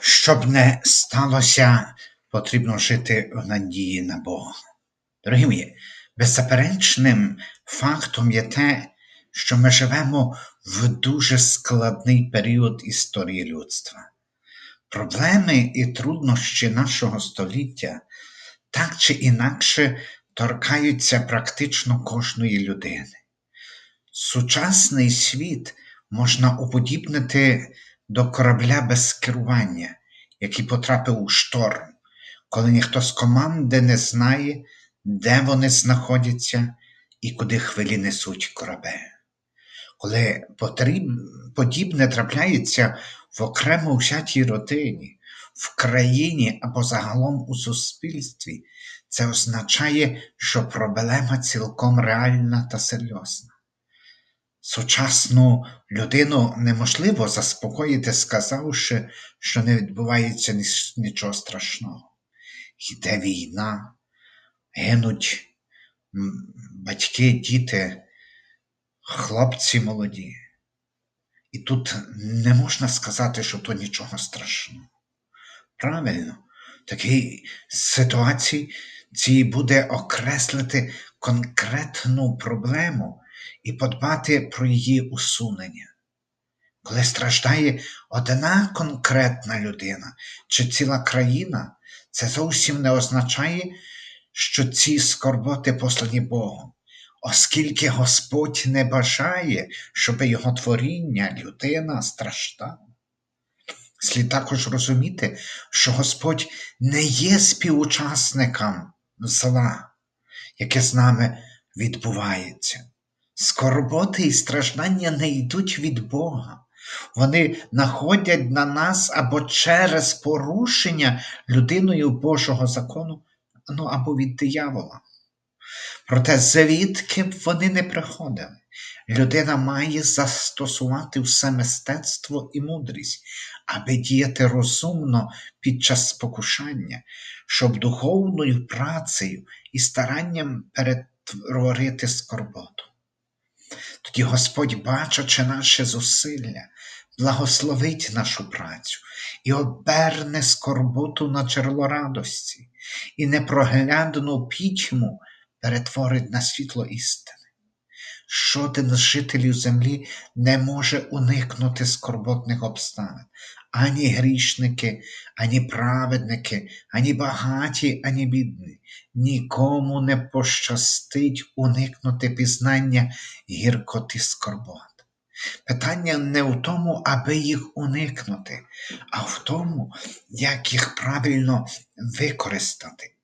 Щоб не сталося, потрібно жити в надії на Бога. Дорогі мої, беззаперечним фактом є те, що ми живемо в дуже складний період історії людства. Проблеми і труднощі нашого століття так чи інакше торкаються практично кожної людини. Сучасний світ можна уподібнити до корабля без керування, який потрапив у шторм, коли ніхто з команди не знає, де вони знаходяться і куди хвилі несуть корабель. Коли потріб... подібне трапляється в окремо взятій родині, в країні або загалом у суспільстві, це означає, що проблема цілком реальна та серйозна. Сучасну людину неможливо заспокоїти, сказавши, що не відбувається нічого страшного. Йде війна, гинуть батьки, діти, хлопці молоді. І тут не можна сказати, що то нічого страшного. Правильно, такій ситуації цій буде окреслити конкретну проблему і подбати про її усунення. Коли страждає одна конкретна людина чи ціла країна, це зовсім не означає, що ці скорботи послані Богом, оскільки Господь не бажає, щоб його творіння, людина страждала. Слід також розуміти, що Господь не є співучасником зла, яке з нами відбувається. Скорботи і страждання не йдуть від Бога. Вони находять на нас або через порушення людиною Божого закону, ну або від диявола. Проте звідки б вони не приходили, людина має застосувати все мистецтво і мудрість, аби діяти розумно під час спокушання, щоб духовною працею і старанням перетворити скорботу. Тоді Господь, бачачи наше зусилля, благословить нашу працю і оберне скорботу на джерело радості, і непроглядну пітьму перетворить на світло істини. Жоден з жителів землі не може уникнути скорботних обставин. Ані грішники, ані праведники, ані багаті, ані бідні. Нікому не пощастить уникнути пізнання гіркоти скорбот. Питання не в тому, аби їх уникнути, а в тому, як їх правильно використати.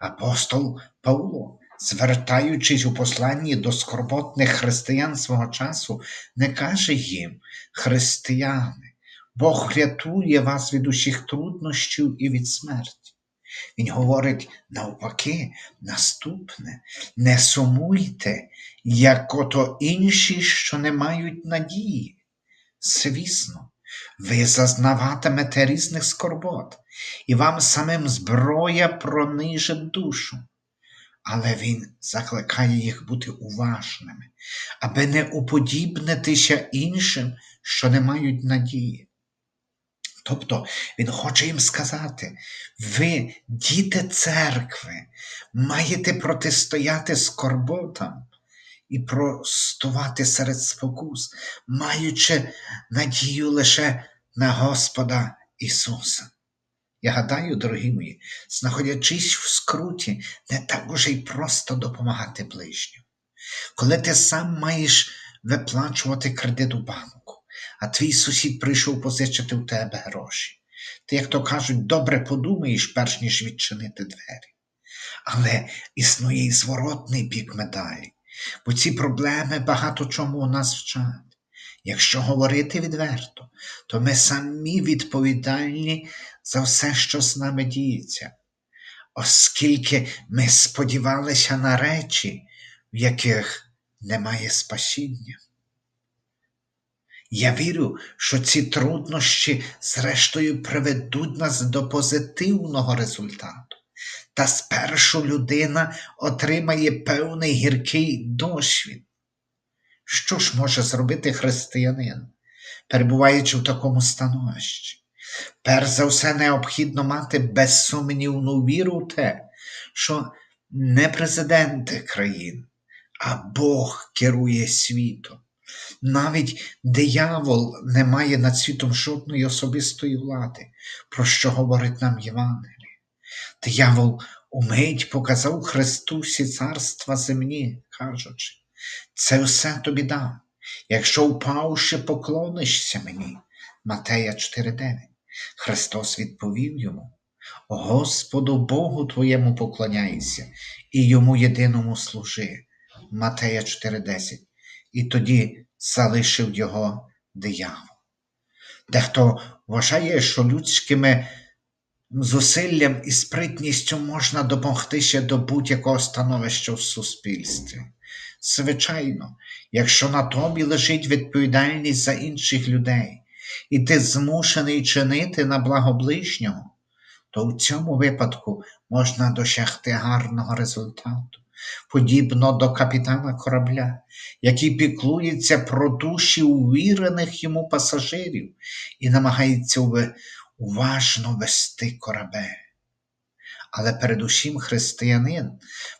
Апостол Павло звертаючись у посланні до скорботних християн свого часу, не каже їм, християни, Бог рятує вас від усіх труднощів і від смерті. Він говорить навпаки, наступне, не сумуйте, як ото інші, що не мають надії. Звісно, ви зазнаватимете різних скорбот, і вам самим зброя пронижить душу але Він закликає їх бути уважними, аби не уподібнитися іншим, що не мають надії. Тобто Він хоче їм сказати, ви, діти церкви, маєте протистояти скорботам і простувати серед спокус, маючи надію лише на Господа Ісуса. Я гадаю, дорогі мої, знаходячись в скруті, не так уже й просто допомагати ближньому. Коли ти сам маєш виплачувати кредит у банку, а твій сусід прийшов позичити у тебе гроші, ти, як то кажуть, добре подумаєш, перш ніж відчинити двері. Але існує і зворотний бік медалі, бо ці проблеми багато чому у нас вчать. Якщо говорити відверто, то ми самі відповідальні за все, що з нами діється, оскільки ми сподівалися на речі, в яких немає спасіння. Я вірю, що ці труднощі, зрештою, приведуть нас до позитивного результату. Та спершу людина отримає певний гіркий досвід. Що ж може зробити християнин, перебуваючи в такому становищі? Перш за все, необхідно мати безсумнівну віру в те, що не президенти країн, а Бог керує світом. Навіть диявол не має над світом жодної особистої влади, про що говорить нам Євангеліє. Диявол умить показав Христусі царства земні, кажучи, це все тобі дам, якщо впавши поклонишся мені. Матея 4:9. Христос відповів йому: Господу Богу твоєму поклоняйся і йому єдиному служи. Матея 4:10. І тоді залишив його диявол. Дехто вважає, що людськими зусиллям і спритністю можна допомогтися до будь-якого становища в суспільстві. Звичайно, якщо на тобі лежить відповідальність за інших людей, і ти змушений чинити на благо ближнього, то в цьому випадку можна досягти гарного результату, подібно до капітана корабля, який піклується про душі увірених йому пасажирів і намагається уважно вести корабель. Але передусім християнин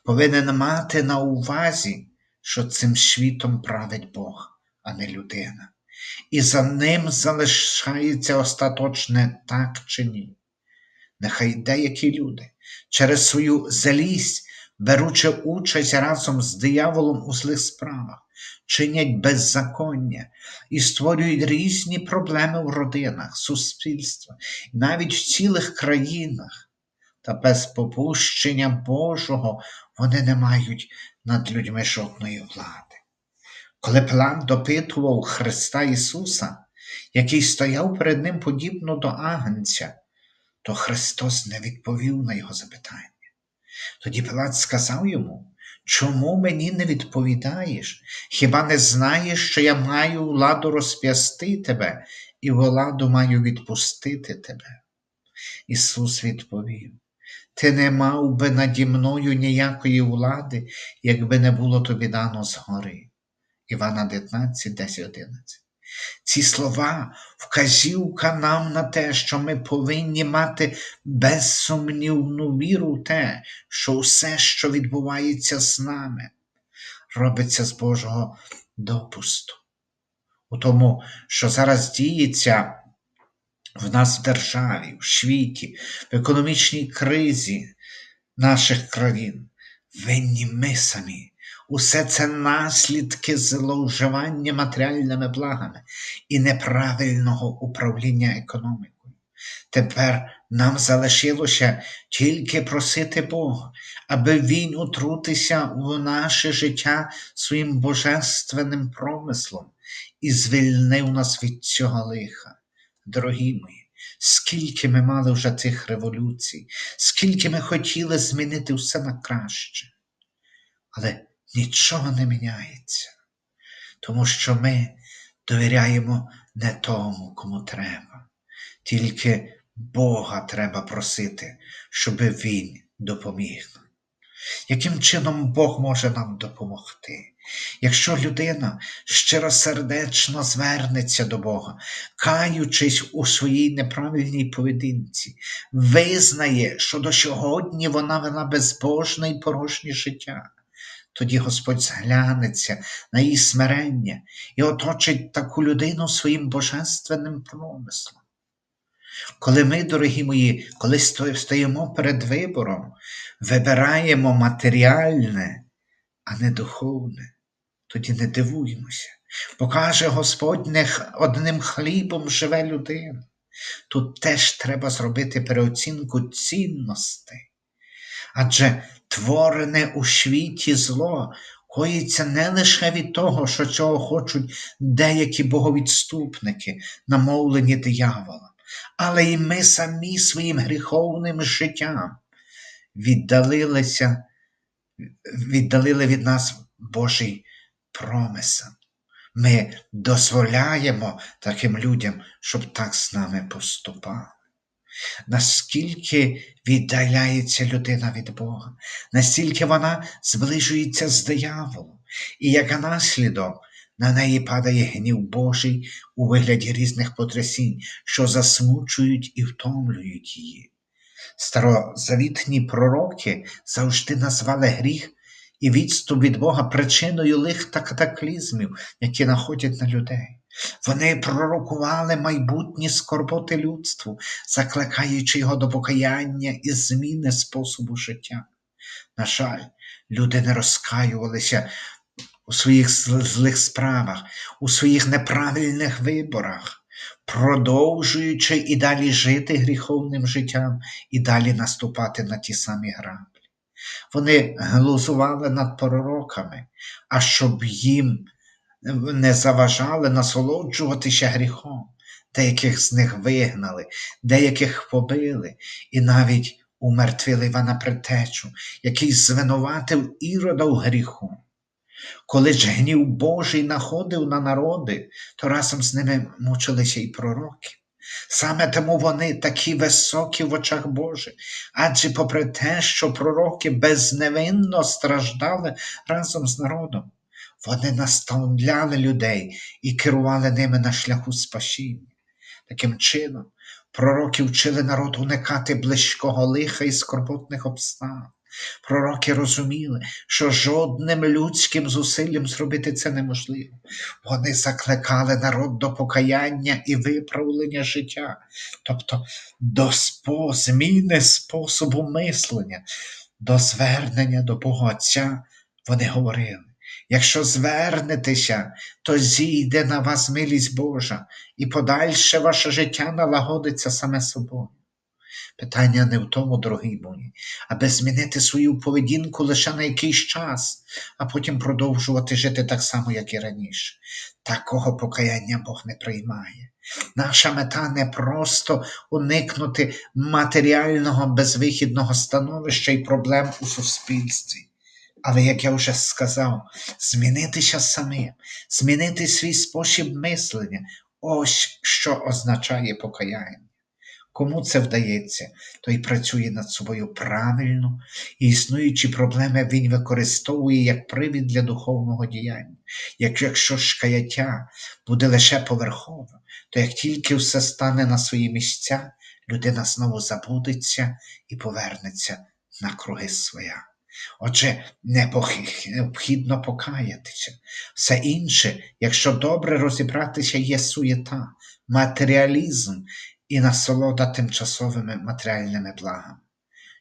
повинен мати на увазі, що цим світом править Бог, а не людина. І за ним залишається остаточне так чи ні. Нехай деякі люди через свою злість, беручи участь разом з дияволом у злих справах, чинять беззаконня і створюють різні проблеми в родинах, суспільствах, навіть в цілих країнах. Та без попущення Божого вони не мають над людьми жодної влади. Коли Пилат допитував Христа Ісуса, який стояв перед Ним подібно до агнця, то Христос не відповів на його запитання. Тоді Пилат сказав йому, Чому мені не відповідаєш? Хіба не знаєш, що я маю владу розп'ясти тебе і владу маю відпустити тебе? Ісус відповів: Ти не мав би наді мною ніякої влади, якби не було тобі дано згори. Івана 19, 10, 11 ці слова вказівка нам на те, що ми повинні мати безсумнівну віру в те, що все, що відбувається з нами, робиться з Божого допусту. У тому, що зараз діється в нас в державі, в світі, в економічній кризі наших країн, винні ми самі. Усе це наслідки зловживання матеріальними благами і неправильного управління економікою. Тепер нам залишилося тільки просити Бога, аби Він утрутися в наше життя своїм божественним промислом і звільнив нас від цього лиха. Дорогі мої, скільки ми мали вже цих революцій, скільки ми хотіли змінити все на краще. Але нічого не міняється, тому що ми довіряємо не тому, кому треба, тільки Бога треба просити, щоб Він допоміг. Яким чином Бог може нам допомогти? Якщо людина щиросердечно звернеться до Бога, каючись у своїй неправильній поведінці, визнає, що до сьогодні вона вела безбожне і порожнє життя, тоді Господь зглянеться на її смирення і оточить таку людину своїм божественним промислом. Коли ми, дорогі мої, коли стоїмо перед вибором, вибираємо матеріальне, а не духовне, тоді не дивуємося, покаже Господь не одним хлібом живе людина. Тут теж треба зробити переоцінку цінностей. Адже творене у світі зло коїться не лише від того, що цього хочуть деякі боговідступники, намовлені дияволом, але й ми самі своїм гріховним життям віддалилися, віддалили від нас Божий промисел. Ми дозволяємо таким людям, щоб так з нами поступали наскільки віддаляється людина від Бога, настільки вона зближується з дияволом, і як наслідок на неї падає гнів Божий у вигляді різних потрясінь, що засмучують і втомлюють її. Старозавітні пророки завжди назвали гріх і відступ від Бога причиною лих та катаклізмів, які находять на людей. Вони пророкували майбутні скорботи людству, закликаючи його до покаяння і зміни способу життя. На жаль, люди не розкаювалися у своїх злих справах, у своїх неправильних виборах, продовжуючи і далі жити гріховним життям і далі наступати на ті самі граблі. Вони глузували над пророками, а щоб їм не заважали насолоджуватися гріхом. Деяких з них вигнали, деяких побили і навіть умертвили Івана Предтечу, який звинуватив ірода в гріху. Коли ж гнів Божий находив на народи, то разом з ними мучилися і пророки. Саме тому вони такі високі в очах Божих, адже попри те, що пророки безневинно страждали разом з народом, вони наставляли людей і керували ними на шляху спасіння. Таким чином, пророки вчили народ уникати близького лиха і скорботних обставин. Пророки розуміли, що жодним людським зусиллям зробити це неможливо. Вони закликали народ до покаяння і виправлення життя, тобто до спо, зміни способу мислення, до звернення до Бога Отця. Вони говорили. Якщо звернетеся, то зійде на вас милість Божа, і подальше ваше життя налагодиться саме собою. Питання не в тому, дорогі мої, аби змінити свою поведінку лише на якийсь час, а потім продовжувати жити так само, як і раніше. Такого покаяння Бог не приймає. Наша мета не просто уникнути матеріального безвихідного становища і проблем у суспільстві. Але, як я вже сказав, змінитися самим, змінити свій спосіб мислення ось що означає покаяння. Кому це вдається, той працює над собою правильно і існуючі проблеми він використовує як привід для духовного діяння. Як Якщо ж каяття буде лише поверховим, то як тільки все стане на свої місця, людина знову забудеться і повернеться на круги своя. Отже, необхідно покаятися. Все інше, якщо добре розібратися, є суєта, матеріалізм і насолода тимчасовими матеріальними благами.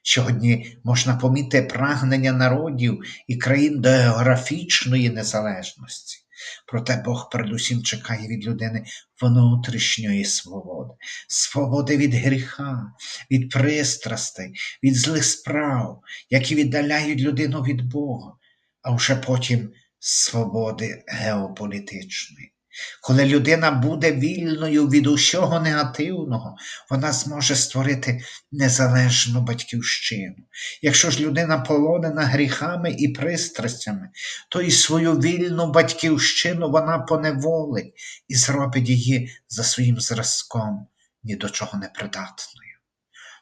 Сьогодні можна помітити прагнення народів і країн до географічної незалежності. Проте Бог передусім чекає від людини внутрішньої свободи, свободи від гріха, від пристрастей, від злих справ, які віддаляють людину від Бога, а вже потім свободи геополітичної. Коли людина буде вільною від усього негативного, вона зможе створити незалежну батьківщину. Якщо ж людина полонена гріхами і пристрастями, то і свою вільну батьківщину вона поневолить і зробить її за своїм зразком ні до чого не придатною.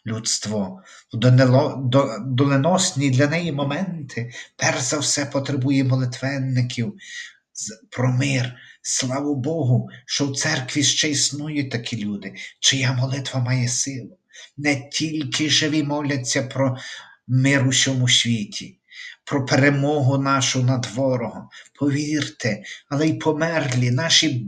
Людство в доленосні для неї моменти, перш за все, потребує молитвенників про мир. Слава Богу, що в церкві ще існують такі люди, чия молитва має силу. Не тільки живі моляться про мир у всьому світі, про перемогу нашу над ворогом. Повірте, але й померлі наші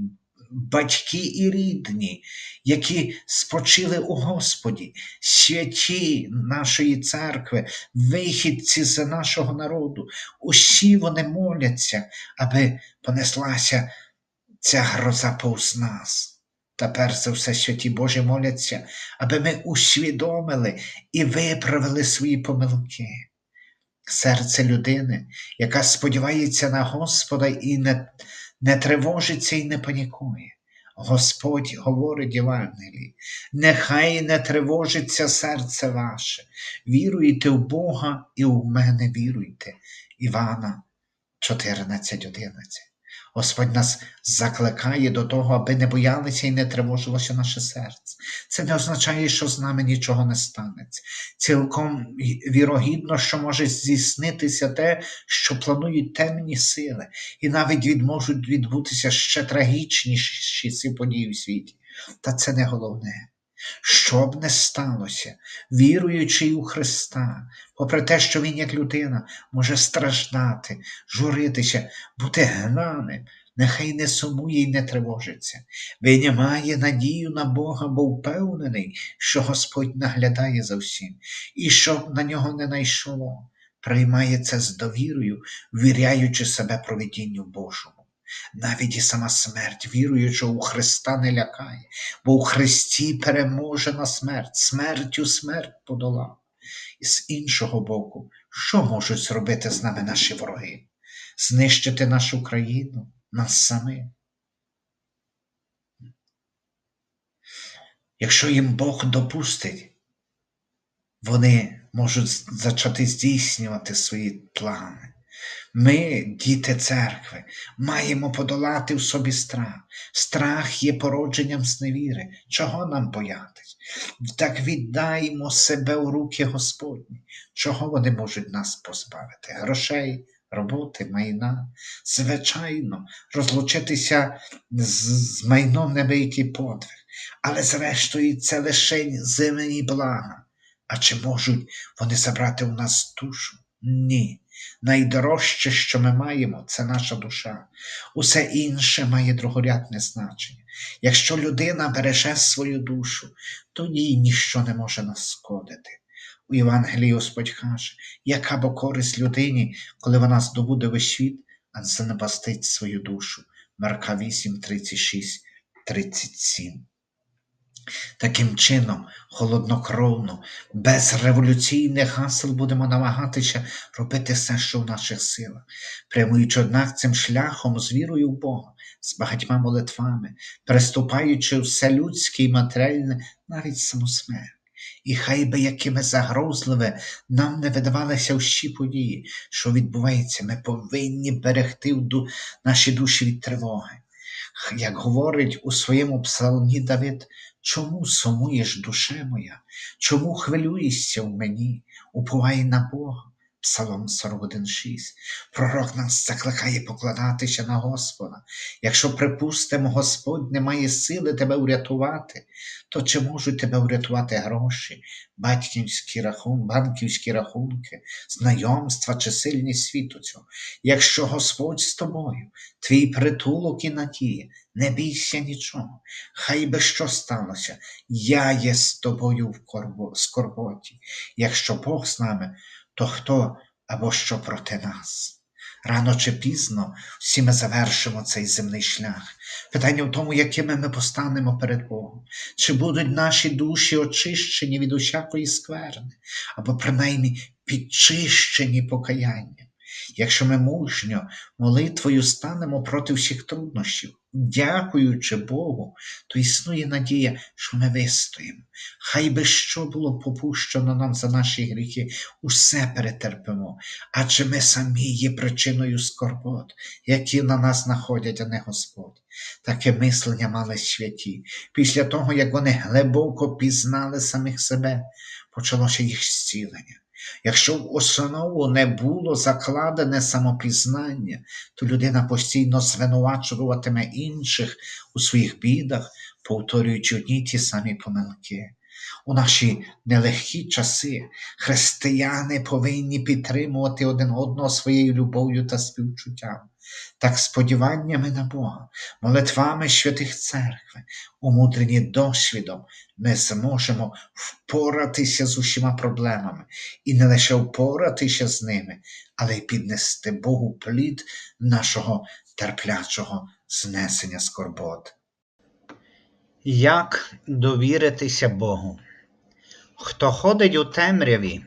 батьки і рідні, які спочили у Господі, святі нашої церкви, вихідці з нашого народу. Усі вони моляться, аби понеслася ця гроза повз нас. Та перш за все святі Божі моляться, аби ми усвідомили і виправили свої помилки. Серце людини, яка сподівається на Господа і не, не тривожиться і не панікує. Господь говорить Євангелії, нехай не тривожиться серце ваше, віруйте в Бога і в мене віруйте. Івана 14.11 Господь нас закликає до того, аби не боялися і не тривожилося наше серце. Це не означає, що з нами нічого не станеться. Цілком вірогідно, що може здійснитися те, що планують темні сили, і навіть від, можуть відбутися ще трагічніші події в світі. Та це не головне. Що б не сталося, віруючи у Христа, попри те, що Він, як людина, може страждати, журитися, бути гнаним, нехай не сумує і не тривожиться. Він має надію на Бога, бо впевнений, що Господь наглядає за всім, і щоб на нього не найшло, приймає це з довірою, ввіряючи себе провидінню Божому. Навіть і сама смерть, віруючи у Христа, не лякає, бо у Христі переможена смерть, смертю смерть подолав. І з іншого боку, що можуть зробити з нами наші вороги? Знищити нашу країну, нас самих? Якщо їм Бог допустить, вони можуть зачати здійснювати свої плани. Ми, діти церкви, маємо подолати в собі страх. Страх є породженням зневіри. Чого нам боятись? Так віддаймо себе у руки Господні. Чого вони можуть нас позбавити? Грошей, роботи, майна. Звичайно, розлучитися з майном невеликий подвиг, але зрештою це лише земні блага. А чи можуть вони забрати у нас душу? Ні. Найдорожче, що ми маємо, це наша душа. Усе інше має другорядне значення. Якщо людина береже свою душу, то їй ніщо не може нашкодити. У Євангелії Господь каже, яка бо користь людині, коли вона здобуде весь світ, а занепастить свою душу. Марка 8, 36, 37. Таким чином, холоднокровно, без революційних гасел будемо намагатися робити все, що в наших силах, прямуючи, однак, цим шляхом з вірою в Бога, з багатьма молитвами, переступаючи все людське і матеріальне, навіть саму смерть. І хай би якими загрозливе нам не видавалися всі події, що відбуваються, ми повинні берегти наші душі від тривоги. Як говорить у своєму псалмі Давид, Чому сумуєш, душе моя? Чому хвилюєшся в мені? Уповай на Бога. Псалом 41,6. Пророк нас закликає покладатися на Господа. Якщо, припустимо, Господь не має сили тебе врятувати, то чи можуть тебе врятувати гроші, батьківські рахунки, банківські рахунки, знайомства чи сильні світу цього? Якщо Господь з тобою, твій притулок і надія, не бійся нічого, хай би що сталося, я є з тобою в скорботі. Якщо Бог з нами, то хто або що проти нас? Рано чи пізно всі ми завершимо цей земний шлях. Питання в тому, якими ми постанемо перед Богом, чи будуть наші душі очищені від усякої скверни, або принаймні підчищені покаянням. Якщо ми мужньо молитвою станемо проти всіх труднощів, дякуючи Богу, то існує надія, що ми вистоїмо. Хай би що було попущено нам за наші гріхи, усе перетерпимо, адже ми самі є причиною скорбот, які на нас знаходять, а не Господь. Таке мислення мали святі. Після того, як вони глибоко пізнали самих себе, почалося їх зцілення. Якщо в основу не було закладене самопізнання, то людина постійно звинувачуватиме інших у своїх бідах, повторюючи одні ті самі помилки. У наші нелегкі часи християни повинні підтримувати один одного своєю любов'ю та співчуттям, так сподіваннями на Бога, молитвами святих церкви, умудрені досвідом, ми зможемо впоратися з усіма проблемами і не лише впоратися з ними, але й піднести Богу плід нашого терплячого знесення скорбот. Як довіритися Богу? Хто ходить у темряві,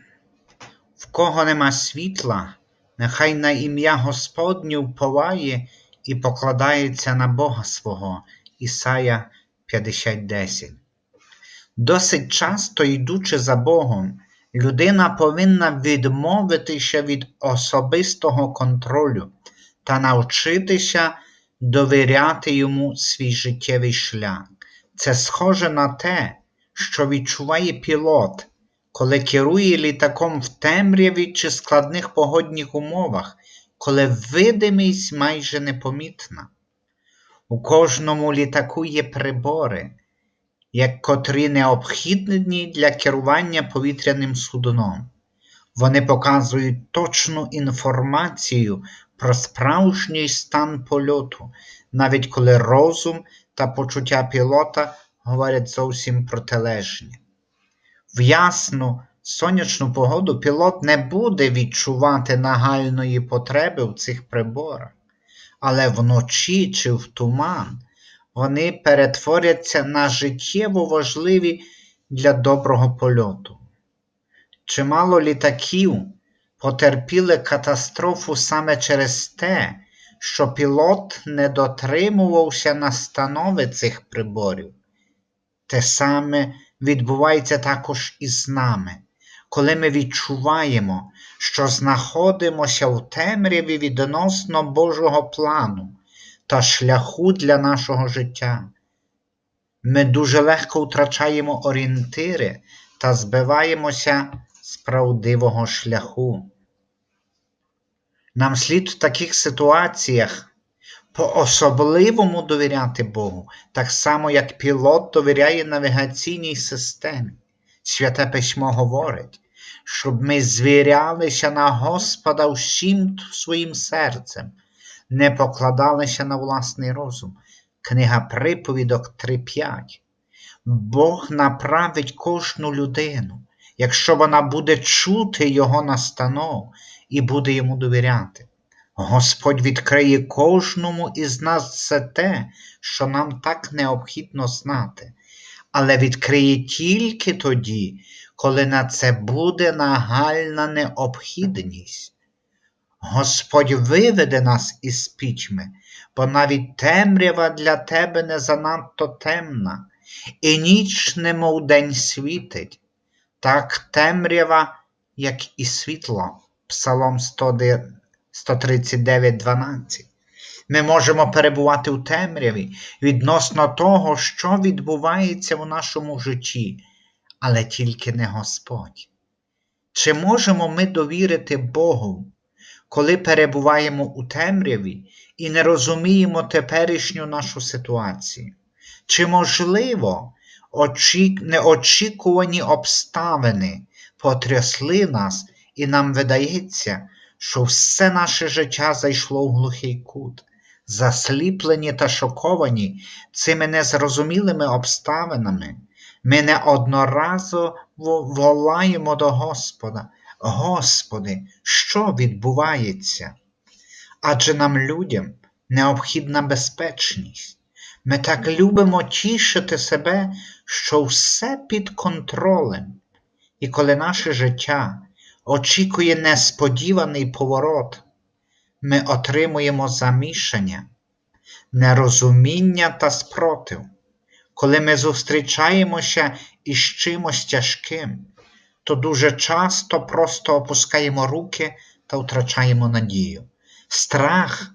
в кого нема світла, нехай на ім'я Господню вповає і покладається на Бога свого. Ісая 50.10 Досить часто, йдучи за Богом, людина повинна відмовитися від особистого контролю та навчитися довіряти йому свій життєвий шлях. Це схоже на те, що відчуває пілот, коли керує літаком в темряві чи складних погодних умовах, коли видимість майже непомітна. У кожному літаку є прибори, як котрі необхідні для керування повітряним судном. Вони показують точну інформацію про справжній стан польоту, навіть коли розум та почуття пілота говорять зовсім протилежні. В ясну сонячну погоду пілот не буде відчувати нагальної потреби в цих приборах, але вночі чи в туман вони перетворяться на життєво важливі для доброго польоту. Чимало літаків потерпіли катастрофу саме через те, що пілот не дотримувався настанови цих приборів. Те саме відбувається також і з нами, коли ми відчуваємо, що знаходимося в темряві відносно Божого плану та шляху для нашого життя. Ми дуже легко втрачаємо орієнтири та збиваємося з правдивого шляху. Нам слід в таких ситуаціях по-особливому довіряти Богу, так само, як пілот довіряє навігаційній системі. Святе письмо говорить, щоб ми звірялися на Господа всім своїм серцем, не покладалися на власний розум. Книга Приповідок 3.5. Бог направить кожну людину, якщо вона буде чути Його настанов і буде йому довіряти. Господь відкриє кожному із нас все те, що нам так необхідно знати, але відкриє тільки тоді, коли на це буде нагальна необхідність. Господь виведе нас із пічми, бо навіть темрява для тебе не занадто темна, і ніч, немов день світить, так темрява, як і світло. Псалом 139,12. Ми можемо перебувати у темряві відносно того, що відбувається в нашому житті, але тільки не Господь. Чи можемо ми довірити Богу, коли перебуваємо у темряві і не розуміємо теперішню нашу ситуацію? Чи можливо неочікувані обставини потрясли нас і нам видається, що все наше життя зайшло в глухий кут, засліплені та шоковані цими незрозумілими обставинами, ми неодноразово волаємо до Господа. Господи, що відбувається? Адже нам, людям, необхідна безпечність. Ми так любимо тішити себе, що все під контролем. І коли наше життя очікує несподіваний поворот, ми отримуємо замішання, нерозуміння та спротив, коли ми зустрічаємося із чимось тяжким, то дуже часто просто опускаємо руки та втрачаємо надію. Страх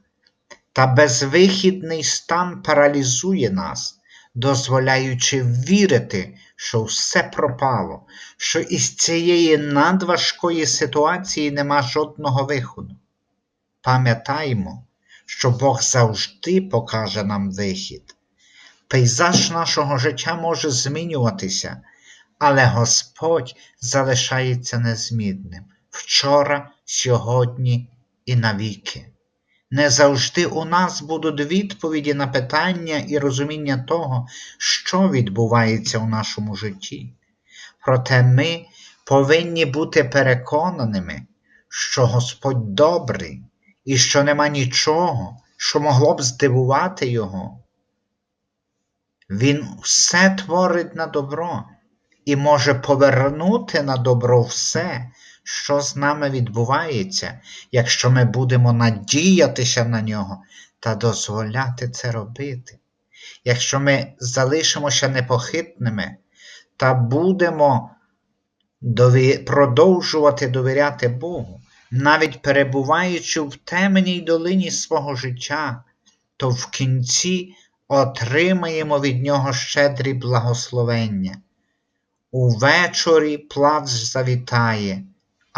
та безвихідний стан паралізує нас дозволяючи вірити, що все пропало, що із цієї надважкої ситуації нема жодного виходу. Пам'ятаємо, що Бог завжди покаже нам вихід. Пейзаж нашого життя може змінюватися, але Господь залишається незмінним вчора, сьогодні і навіки. Не завжди у нас будуть відповіді на питання і розуміння того, що відбувається у нашому житті. Проте ми повинні бути переконаними, що Господь добрий і що нема нічого, що могло б здивувати Його. Він все творить на добро і може повернути на добро все, що з нами відбувається, якщо ми будемо надіятися на нього та дозволяти це робити. Якщо ми залишимося непохитними та будемо дові... продовжувати довіряти Богу, навіть перебуваючи в темній долині свого життя, то в кінці отримаємо від нього щедрі благословення. Увечорі плач завітає,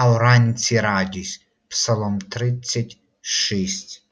а вранці радість. Псалом 36.